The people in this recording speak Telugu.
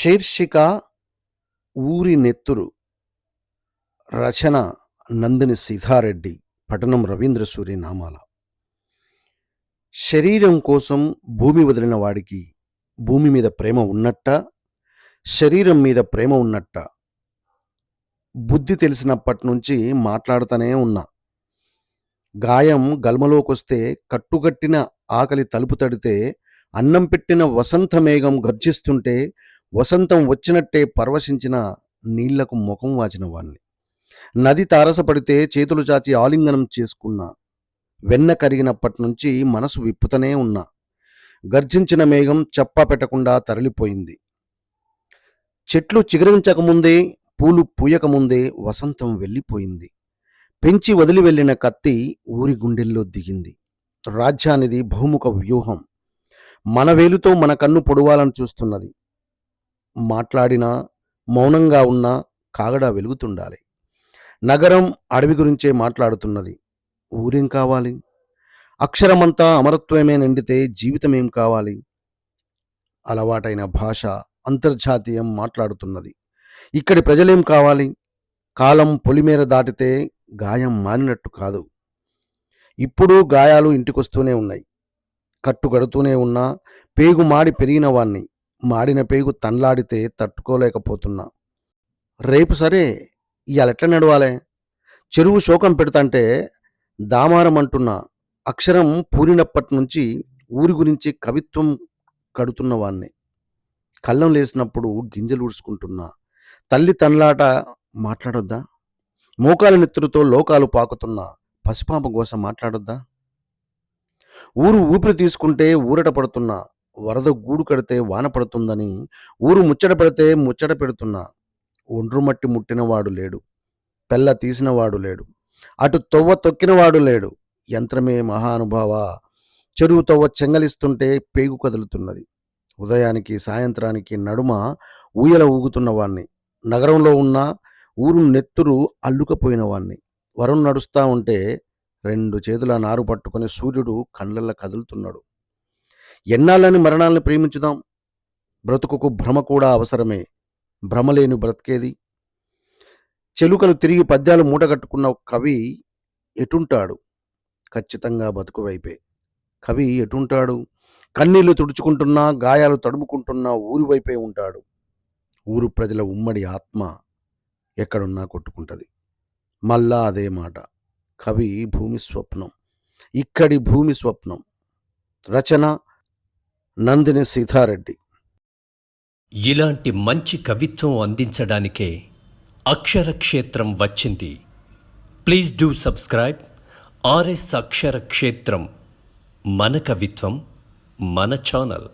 శీర్షిక ఊరి నెత్తురు. రచన నందిని సీతారెడ్డి పఠనం రవీంద్ర సూరి నామాల శరీరం కోసం భూమి వదిలిన వాడికి భూమి మీద ప్రేమ ఉన్నట్ట? శరీరం మీద ప్రేమ ఉన్నట్ట? బుద్ధి తెలిసినప్పటి నుంచి మాట్లాడుతూనే ఉన్నా. గాయం గల్మలోకొస్తే కట్టుగట్టిన ఆకలి తలుపు తడితే అన్నం పెట్టిన వసంత మేఘం గర్జిస్తుంటే వసంతం వచ్చినట్టే పరవశించిన నీళ్ళకు ముఖం వాచిన వాణ్ణి. నది తారసపడితే చేతులు చాచి ఆలింగనం చేసుకున్నా. వెన్న కరిగినప్పటి నుంచి మనసు విప్పుతనే ఉన్నా. గర్జించిన మేఘం చెప్పా పెట్టకుండా తరలిపోయింది. చెట్లు చిగురించకముందే పూలు పూయకముందే వసంతం వెళ్ళిపోయింది. పెంచి వదిలి వెళ్ళిన కత్తి ఊరి గుండెల్లో దిగింది. రాజ్యానిది బహుముఖ వ్యూహం. మన వేలుతో మన కన్ను పొడవాలని చూస్తున్నది. మాట్లాడినా మౌనంగా ఉన్నా కాగడా వెలుగుతుండాలి. నగరం అడవి గురించే మాట్లాడుతున్నది. ఊరేం కావాలి? అక్షరమంతా అమరత్వమే నిండితే జీవితం ఏం కావాలి? అలవాటైన భాష అంతర్జాతీయం మాట్లాడుతున్నది. ఇక్కడి ప్రజలేం కావాలి? కాలం పొలిమేర దాటితే గాయం మానినట్టు కాదు. ఇప్పుడు గాయాలు ఇంటికొస్తూనే ఉన్నాయి. కట్టు కడుతూనే ఉన్నా పేగు మాడి పెరిగిన వాణ్ణి. మాడిన పేగు తన్లాడితే తట్టుకోలేకపోతున్నా. రేపు సరే ఇవాళ ఎట్లా నడవాలే? చెరువు శోకం పెడతంటే దామారం అంటున్నా అక్షరం పూరినప్పటి నుంచి ఊరి గురించి కవిత్వం కడుతున్న వాణ్ణి. కళ్ళం లేసినప్పుడు గింజలు ఊడ్చుకుంటున్నా. తల్లి తన్లాట మాట్లాడొద్దా? మోకాల నెత్తురుతో లోకాలు పాకుతున్న. పసిపాప కోసం మాట్లాడొద్దా? ఊరు ఊపిరి తీసుకుంటే ఊరట పడుతున్నా. వరద గూడు కడితే వాన పడుతుందని ఊరు ముచ్చట పెడితే ముచ్చట పెడుతున్నా. ఒండ్రు మట్టి ముట్టినవాడు లేడు. పెళ్ళ తీసినవాడు లేడు. అటు తొవ్వ తొక్కినవాడు లేడు. యంత్రమే మహానుభావ. చెరువు తొవ్వ చెంగలిస్తుంటే పేగు కదులుతున్నది. ఉదయానికి సాయంత్రానికి నడుమ ఊయల ఊగుతున్నవాణ్ణి. నగరంలో ఉన్న ఊరు నెత్తురు అల్లుకపోయినవాణ్ణి. వరం నడుస్తా ఉంటే రెండు చేతుల నారు పట్టుకొని సూర్యుడు కళ్ళల్లో కదులుతున్నాడు. ఎన్నాళ్ళని మరణాలను ప్రేమించుదాం? బ్రతుకుకు భ్రమ కూడా అవసరమే. భ్రమ లేని బ్రతికేది? చెలుకలు తిరిగి పద్యాలు మూటగట్టుకున్న కవి ఎటుంటాడు? ఖచ్చితంగా బతుకు వైపే. కవి ఎటుంటాడు? కన్నీళ్ళు తుడుచుకుంటున్నా గాయాలు తడుముకుంటున్నా ఊరి వైపే ఉంటాడు. ఊరు ప్రజల ఉమ్మడి ఆత్మ ఎక్కడున్నా కొట్టుకుంటది. మళ్ళా అదే మాట. కవి భూమి స్వప్నం. ఇక్కడి భూమి స్వప్నం. రచన నందిని సీతారెడ్డి. ఇలాంటి మంచి కవిత్వం అందించడానికే అక్షర క్షేత్రం వచ్చింది. Please do subscribe RS Akshara Kshetram మన కవిత్వం మన ఛానల్.